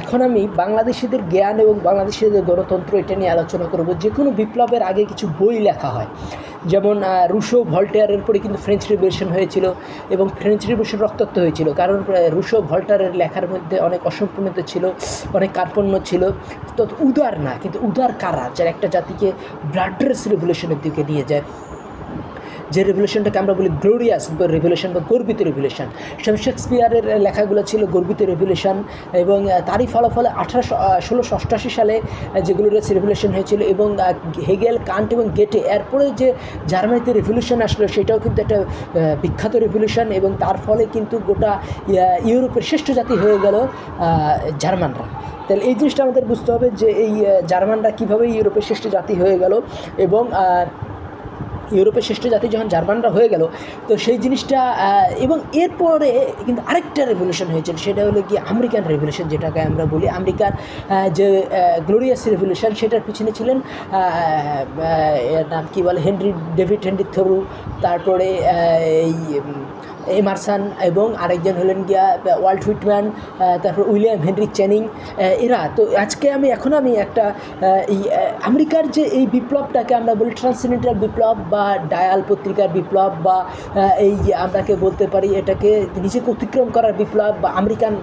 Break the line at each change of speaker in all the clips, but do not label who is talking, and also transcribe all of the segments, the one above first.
এখন আমি বাংলাদেশিদের জ্ঞান এবং বাংলাদেশিদের গণতন্ত্র এটা নিয়ে আলোচনা করব। যে কোনো বিপ্লবের আগে কিছু বই লেখা হয়। যেমন রুশো ভল্টেয়ারের পরে কিন্তু ফ্রেঞ্চ রিভলিউশন হয়েছিল এবং ফ্রেঞ্চ রিভলিউশন রক্তাক্ত হয়েছিল। কারণ রুশো ভল্টারের লেখার মধ্যে অনেক অসম্পূর্ণতা ছিল, অনেক কার্পণ্য ছিল। তো উদার না, কিন্তু উদার কারা? যারা একটা জাতিকে ব্লাডারেস রিভলিউশনের দিকে নিয়ে যায়। যে রেভলিউশনটাকে আমরা বলি গ্লোরিয়াস রেভলিউশন বা গর্বিত রেভলিউশন শেক্সপিয়ারের লেখাগুলো ছিল গর্বিত রেভলিউশন এবং তারই ফলাফলে আঠারোশো ষোলোশো অষ্টাশি সালে যেগুলো রেভলিউশন হয়েছিল এবং হেগেল, কান্ট এবং গেটে, এরপরে যে জার্মানিতে রেভলিউশন আসলো সেটাও কিন্তু একটা বিখ্যাত রেভলিউশন এবং তার ফলে কিন্তু গোটা ইউরোপের শ্রেষ্ঠ জাতি হয়ে গেল জার্মানরা। তাহলে এই জিনিসটা আমাদের বুঝতে হবে যে এই জার্মানরা কীভাবে ইউরোপের শ্রেষ্ঠ জাতি হয়ে গেল এবং ইউরোপের শ্রেষ্ঠ জাতি যখন জার্মানরা হয়ে গেল, তো সেই জিনিসটা এবং এরপরে কিন্তু আরেকটা রেভলিউশন হয়েছিল, সেটা হলো কি আমেরিকান রেভলিউশন যেটাকে আমরা বলি আমেরিকার যে গ্লোরিয়াস রেভলিউশন সেটার পিছনে ছিলেন নাম কী বলে? হেনরি, ডেভিড হেনরি থরু, তারপরে এই এমারসান এবং আরেকজন হলেন গিয়া ওয়াল্ট হুইটম্যান তারপর উইলিয়াম হেনরি চ্যানিং এরা। তো আজকে আমি, এখন আমি একটা এই আমেরিকার যে এই বিপ্লবটাকে আমরা বলি ট্রান্সেন্ডেন্টাল বিপ্লব বা ডায়াল পত্রিকার বিপ্লব বা এই আমরাকে বলতে পারি এটাকে নিজেকে অতিক্রম করার বিপ্লব বা আমেরিকান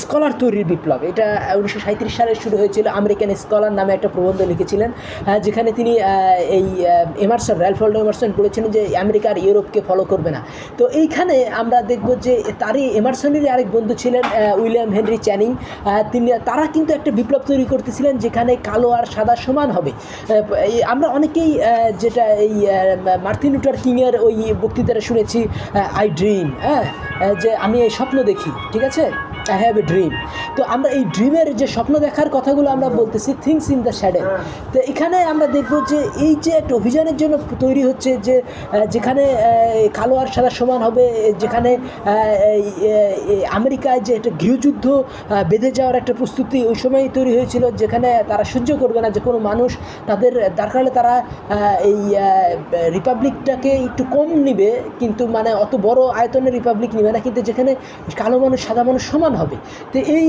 স্কলার তৈরির বিপ্লব। এটা উনিশশো সাঁত্রিশ সালে শুরু হয়েছিল, আমেরিকান স্কলার নামে একটা প্রবন্ধ লিখেছিলেন যেখানে তিনি এই এমারসন র্যালফোল্ড এমারসন বলেছিলেন যে আমেরিকার ইউরোপকে ফলো করবে না। তো এইখানে আমরা দেখব যে তারই এমারসনেরই আরেক বন্ধু ছিলেন উইলিয়াম হেনরি চ্যানিং। তিনি, তারা কিন্তু একটা বিপ্লব তৈরি করতেছিলেন যেখানে কালো আর সাদা সমান হবে। আমরা অনেকেই যেটা এই মার্তিন লুটার কিংয়ের ওই বক্তৃতাটা শুনেছি আই ড্রিম হ্যাঁ? যে আমি এই স্বপ্ন দেখি, ঠিক আছে? আই হ্যাভ এ ড্রিম তো আমরা এই ড্রিমের যে স্বপ্ন দেখার কথাগুলো আমরা বলতেছি থিংস ইন দ্য শ্যাডে তো এখানে আমরা দেখব যে এই যে একটা অভিযানের জন্য তৈরি হচ্ছে যে যেখানে কালো আর সাদা সমান হবে যেখানে আমেরিকায় যে একটা গৃহযুদ্ধ বেঁধে যাওয়ার একটা প্রস্তুতি ওই সময়ই তৈরি হয়েছিল, যেখানে তারা সহ্য করবে না যে কোনো মানুষ তাদের দরকার হলে তারা এই রিপাবলিকটাকে একটু কম নিবে, কিন্তু মানে অত বড় আয়তনের রিপাবলিক নিবে না, কিন্তু যেখানে কালো মানুষ, সাদা মানুষ সমান হবে। তো এই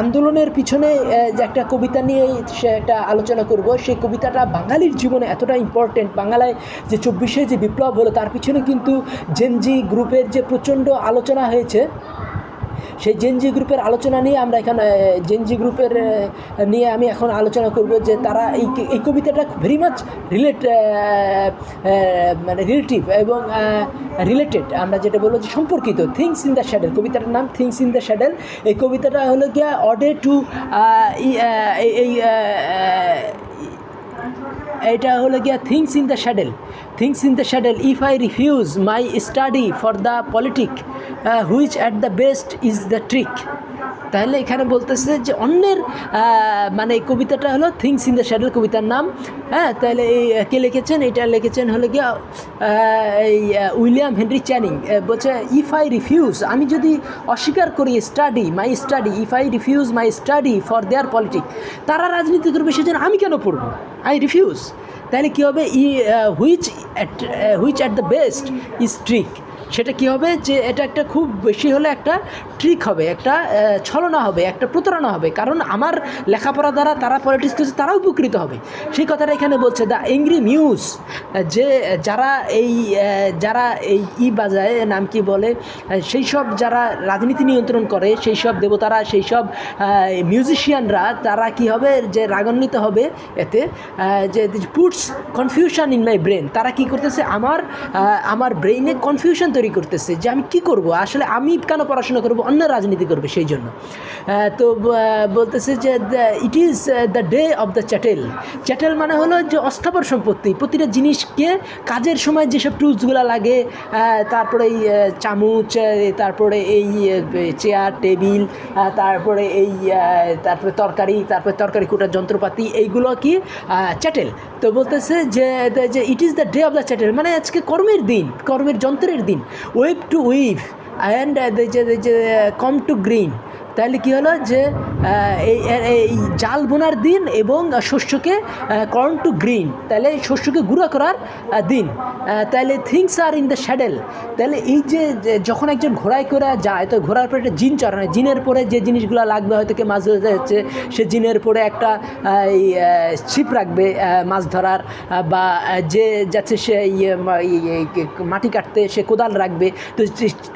আন্দোলনের পিছনে যে একটা কবিতা নিয়ে সে একটা আলোচনা করব, সেই কবিতাটা বাঙালির জীবনে এতটা ইম্পর্টেন্ট বাংলায় যে চব্বিশে যে বিপ্লব হলো, তার পিছনে কিন্তু জেনজি গ্রুপের যে প্রচণ্ড আলোচনা হয়েছে সেই জেনজি গ্রুপের আলোচনা নিয়ে আমরা এখানে জেনজি গ্রুপের নিয়ে আমি এখন আলোচনা করব যে তারা এই এই কবিতাটা ভেরি মাচ রিলেট মানে রিলেটিভ এবং রিলেটেড আমরা যেটা বলব যে সম্পর্কিত থিংস ইন দ্য শ্যাডেল কবিতাটার নাম থিংস ইন দ্য শ্যাডেল এই কবিতাটা হলো গিয়া অডে টু এই এটা হলো গিয়া things in the saddle things in the saddle if I refuse my study for the politic which at the best is the trick তাহলে এখানে বলতেছে যে অন্যের মানে এই কবিতাটা হলো থিংস ইন দ্য শ্যাডেল কবিতার নাম। হ্যাঁ তাহলে এই কে লিখেছেন? এটা লিখেছেন হলো গিয়া এই উইলিয়াম হেনরি চ্যানিং। বলছে ইফ আই রিফিউজ আমি যদি অস্বীকার করি study my study if I refuse my study for their politic তারা রাজনীতি করবে সেজন্য আমি কেন পড়ব? আই রিফিউজ তাহলে কী হবে? ই which which at the best is trick সেটা কী হবে? যে এটা একটা খুব বেশি হলে একটা ট্রিক হবে, একটা ছলনা হবে, একটা প্রতারণা হবে। কারণ আমার লেখাপড়া দ্বারা তারা পলিটিক্স করছে তারা উপকৃত হবে। সেই কথাটা এখানে বলছে দ্য এংরি মিউজ যে যারা এই যারা এই ই বাজায়, নাম কি বলে সেই সব যারা রাজনীতি নিয়ন্ত্রণ করে, সেই সব দেবতারা, সেই সব মিউজিশিয়ানরা তারা কি হবে? যে রাগান্বিত হবে, এতে যে puts confusion in my brain তারা কি করতেছে? আমার আমার ব্রেইনে কনফিউশন তৈরি করতেছে যে আমি কি করব? আসলে আমি কেন পড়াশোনা করব? অন্য রাজনীতি করবে সেই জন্য। তো বলতেছে যে it is the day of the chattel chattel মানে হলো যে অস্থাবর সম্পত্তি। প্রতিটা জিনিসকে কাজের সময় যেসব টুলসগুলো লাগে তারপরে এই চামচ তারপরে এই চেয়ার টেবিল তারপরে এই তারপরে তরকারি তারপরে তরকারি কোটার যন্ত্রপাতি, এইগুলো কি চ্যাটেল তো বলতেছে যে it is the day of the chattel মানে আজকে কর্মের দিন, কর্মের যন্ত্রের দিন। Weave to weave, and uh, they, they, they come to green. তাহলে কী হলো যে এই জাল বোনার দিন এবং শস্যকে কর্ন টু গ্রিন তাহলে শস্যকে গুঁড়া করার দিন। তাহলে things are in the saddle তাহলে এই যে যখন একজন ঘোড়ায় করে যায়, তো ঘোড়ার পরে একটা জিন চড়ানো। জিনের পরে যে জিনিসগুলো লাগবে হয়তো কে মাছ ধরতে যাচ্ছে, সে জিনের পরে একটা এই ছিপ রাখবে মাছ ধরার বা যে যাচ্ছে সে ইয়ে মাটি কাটতে সে কোদাল রাখবে। তো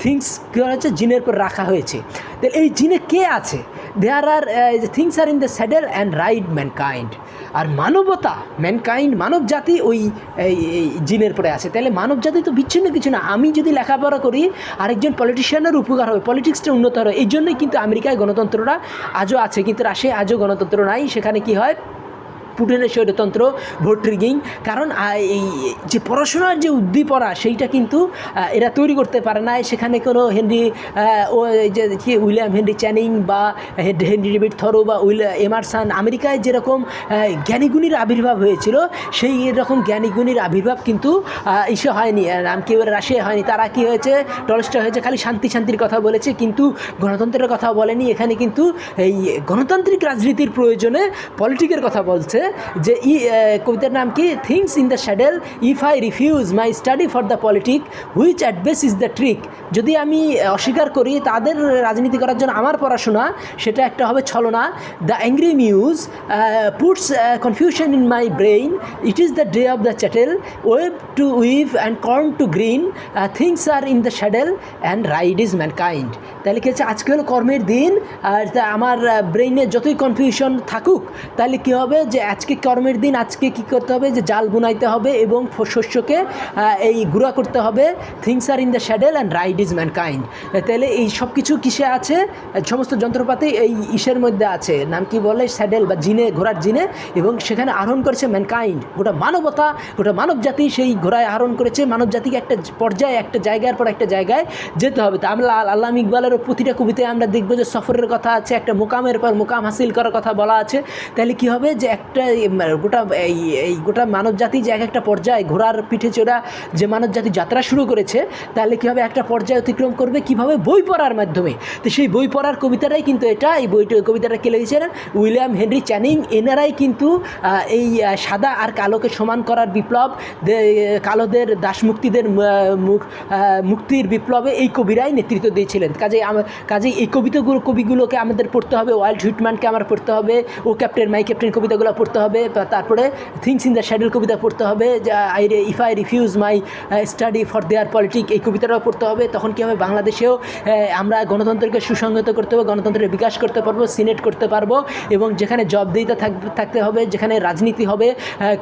থিংস কী হচ্ছে জিনের পর রাখা হয়েছে। তাহলে এই জিনে কে আছে? There are things are in the saddle and ride mankind আর মানবতা ম্যানকাইন্ড মানব জাতি ওই জিনের পরে আছে। তাহলে মানব জাতি তো বিচ্ছিন্ন কিছু না। আমি যদি লেখাপড়া করি, আরেকজন পলিটিশিয়ানের উপকার হবে। পলিটিক্সটা উন্নত হবে। এই জন্যই কিন্তু আমেরিকায় গণতন্ত্রটা আজও আছে। কিন্তু রাশিয়ায় আজও গণতন্ত্র নাই। সেখানে কি হয়? পুটিনের স্বৈরতন্ত্র ভোট রিগিং কারণ এই, যে পড়াশোনার যে উদ্দীপনা, সেইটা কিন্তু এরা তৈরি করতে পারে না সেখানে কোনো হেনরি ও যে, কি, উইলিয়াম হেনরি চ্যানিং বা হেনরি ডেভিড থরো বা উইলিয়াম এমারসান, আমেরিকায় যেরকম জ্ঞানীগুণীর আবির্ভাব হয়েছিল, সেই এরকম জ্ঞানীগুণীর আবির্ভাব কিন্তু ইসে হয়নি। নাম কি বলে রাশিয়া হয়নি। তারা কি হয়েছে? টলস্টা হয়েছে, খালি শান্তি শান্তির কথা বলেছে, কিন্তু গণতন্ত্রের কথা বলেনি। এখানে কিন্তু এই গণতান্ত্রিক রাজনীতির প্রয়োজনে পলিটিকের কথা বলছে। যে ই কবিতার নাম কি? Things in the saddle if I refuse my study for the politic which at base is the trick যদি আমি অস্বীকার করি, তাদের রাজনীতি করার জন্য আমার পড়াশোনা, সেটা একটা হবে ছলনা। The angry muse puts confusion in my brain it is the day of the chattel web to weave and corn to grind things are in the saddle and ride is mankind তাহলে কি হচ্ছে? আজকে হলো কর্মের দিন, আর আমার ব্রেইনে যতই confusion থাকুক, তাহলে কী হবে? যে আজকে কর্মের দিন, আজকে কী করতে হবে? যে জাল বুনাইতে হবে এবং শস্যকে এই গুঁড়া করতে হবে। Things are in the saddle and ride is mankind তাহলে এই সব কিছু কিসে আছে? সমস্ত যন্ত্রপাতি এই ইসের মধ্যে আছে। নাম কি বলে? স্যাডেল বা জিনে, ঘোড়ার জিনে। এবং সেখানে আরোহণ করেছে ম্যানকাইন্ড গোটা মানবতা, গোটা মানব জাতি সেই ঘোড়ায় আরোহণ করেছে। মানব জাতিকে একটা পর্যায়ে, একটা জায়গার পর একটা জায়গায় যেতে হবে। তা আমরা আল- আল্লাহ ইকবালেরও প্রতিটা কবিতায় আমরা দেখব যে সফরের কথা আছে, একটা মোকামের পর মোকাম হাসিল করার কথা বলা আছে। তাহলে কি হবে? যে একটা গোটা, এই এই গোটা মানব জাতি যে এক একটা পর্যায়ে ঘোড়ার পিঠে চড়া যে মানব জাতি যাত্রা শুরু করেছে, তাহলে কী হবে একটা পর্যায়ে অতিক্রম করবে, কীভাবে বই পড়ার মাধ্যমে? তো সেই বই পড়ার কবিতাটাই কিন্তু এটা, এই বইটা কবিতাটা কে লিখেছিলেন উইলিয়াম হেনরি চ্যানিং। এনারাই কিন্তু এই সাদা আর কালোকে সমান করার বিপ্লব কালোদের দাসমুক্তিদের মুক্তির বিপ্লবে এই কবিরাই নেতৃত্ব দিয়েছিলেন। কাজেই আম- কাজেই এই কবিতাগুলো, কবিগুলোকে আমাদের পড়তে হবে, ওয়াইল্ড হুইটম্যানকে আমার পড়তে হবে, ও ক্যাপ্টেন, মাই ক্যাপ্টেন কবিতাগুলো পড়তে হবে তারপরে থিংস ইন দ্য শ্যাডেল কবিতা পড়তে হবে I ray if I refuse my study for their politic এই কবিতাটাও পড়তে হবে। তখন কী হবে? বাংলাদেশেও আমরা গণতন্ত্রকে সুসংহত করতে হবে গণতন্ত্রের বিকাশ করতে পারব, সিনেট করতে পারব, এবং যেখানে জবাবদিহিতা থাকবে থাকতে হবে, যেখানে রাজনীতি হবে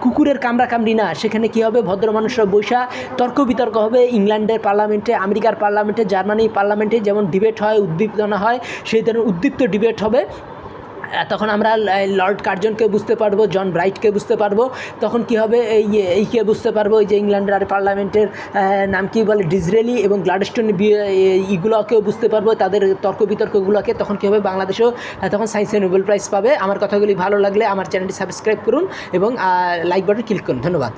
কুকুরের কামড়া কামড়ি না, সেখানে কী হবে? ভদ্র মানুষরা বৈশা তর্ক বিতর্ক হবে। ইংল্যান্ডের পার্লামেন্টে, আমেরিকার পার্লামেন্টে, জার্মানির পার্লামেন্টে যেমন ডিবেট হয়, উদ্দীপনা হয়, সেই ধরনের উদ্দীপ্ত ডিবেট হবে। তখন আমরা লর্ড কার্জনকে বুঝতে পারব, জন ব্রাইটকে বুঝতে পারব। তখন কি হবে এই এইকে বুঝতে পারব, এই যে ইংল্যান্ডের আর পার্লামেন্টের নাম কি বলে ডিজরেলি এবং গ্লাডস্টোন ইগুলোকেও বুঝতে পারব, তাদের তর্ক বিতর্কগুলোকে। তখন কী হবে, বাংলাদেশেও তখন সায়েন্সে নোবেল প্রাইজ পাবে। আমার কথাগুলি ভালো লাগলে আমার চ্যানেলটি সাবস্ক্রাইব করুন এবং লাইক বাটন ক্লিক করুন। ধন্যবাদ।